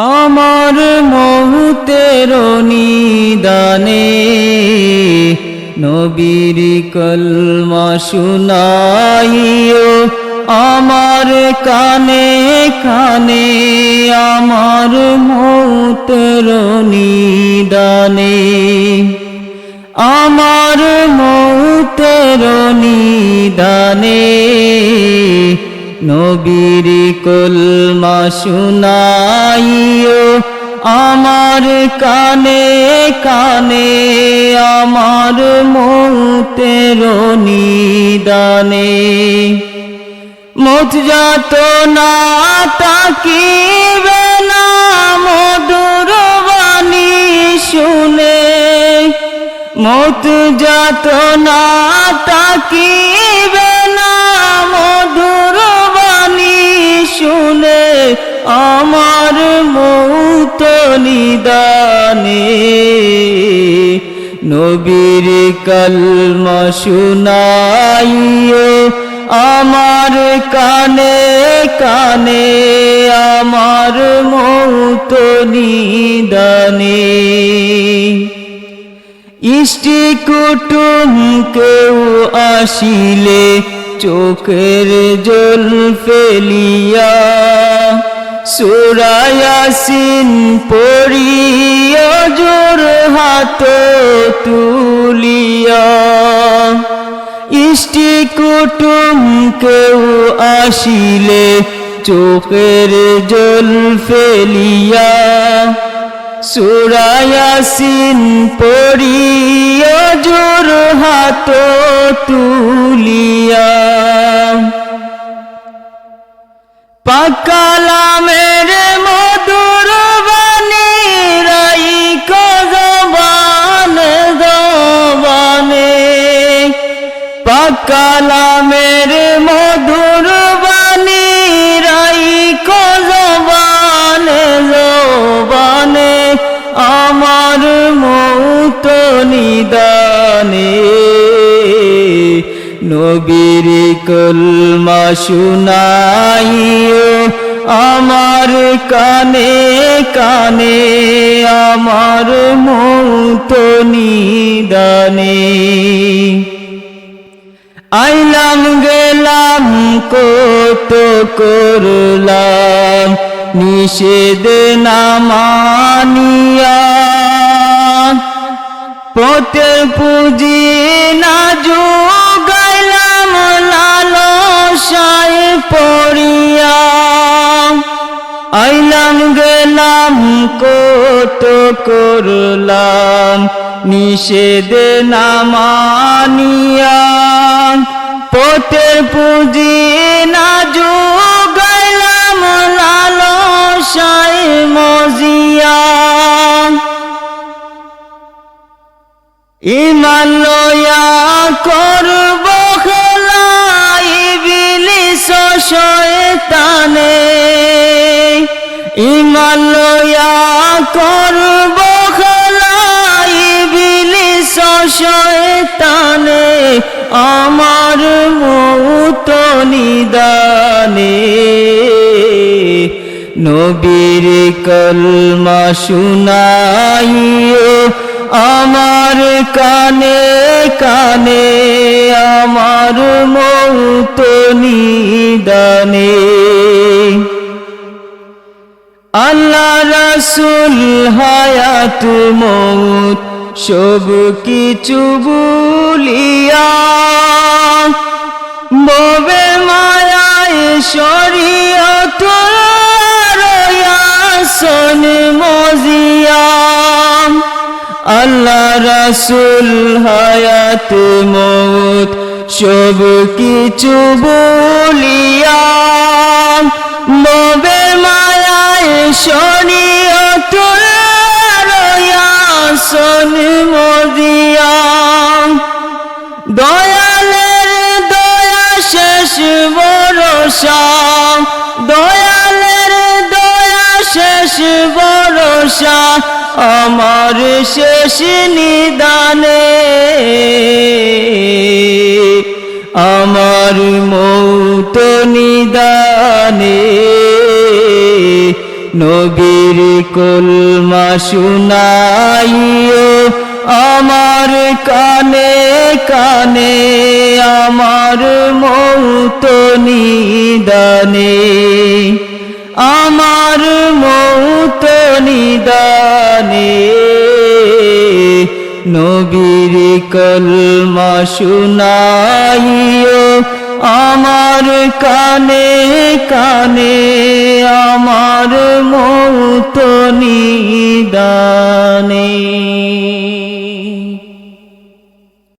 আমার মহুতের নিদানে নবীর কলমা শুনাইও, আমার কানে কানে আমার মহুতের নিদানে। আমার মৌতের নিদানে নবীর কলমা শুনাইও, আমার কানে কানে, আমার মৌতের নিদানে। মত যাত না তাকিবে না, মধুর বাণী শুনে। মত যাত না তাকিবে নিদানে নবীর কলমা শুনাইও আমার কানে কানে, আমার মৌত নিদানে। ইষ্টি কুটুম কেউ আসিলে, চোখের জল ফেলিয়া সুরায়াসিন পড়িয়া জোর হাত তুলিয়া। ইষ্টি কুটুম কেউ আসিলে চোখের জল ফেলিয়া। সুরায়াসিন পড়িয়া জোর হাত তুলিয়া। পাকালামের মধুর বাণী রাই কজবান জবানে আমার মৌত নিদানে। নবীর কলমা শুনাইও আমার কানে কানে আমার মৌত নিদানে। আইলাম গেলাম, কত করলাম, নিষেধ না মানিয়া। পথে পুজি না যোগাইলাম, লালসায় পড়িয়া। আইলাম গেলাম, কত করলাম নিষেধ না মানিয়া, পথের পুঁজি না যোগাইলাম, লালসায় মজিয়া। ইমান লয়া করব খেলাই বিলিস শয়তানে। ইমান লয়া করব শয়তানে আমার মৌত নিদানে। নবীর কলমা শুনাইও আমার কানে কানে, আমার মৌত নিদানে। আল্লাহ রাসুল হায়াত মৌত সব কিছু বুলিয়া ববে মায়ায় শরীয়ত রয়াসন মজিয়া। আল্লাহ রাসুল হায়াত মৌত সব কিছু বলিয়া ববে মায়ায় শরীয়ত রয়াসন মজিয়া দয়ালের দয়া শেষ ভরসা। দয়ালের দয়া শেষ ভরসা। আমার শেষ নিদানে। আমার মৌত নিদানে। নবীর কলমা শুনাইও, আমার কানে কানে, আমার মৌত নিদানে। আমার মৌত নিদানে। নবীর কলমা শুনাইও আমার কানে কানে আমার মৌতনি দানে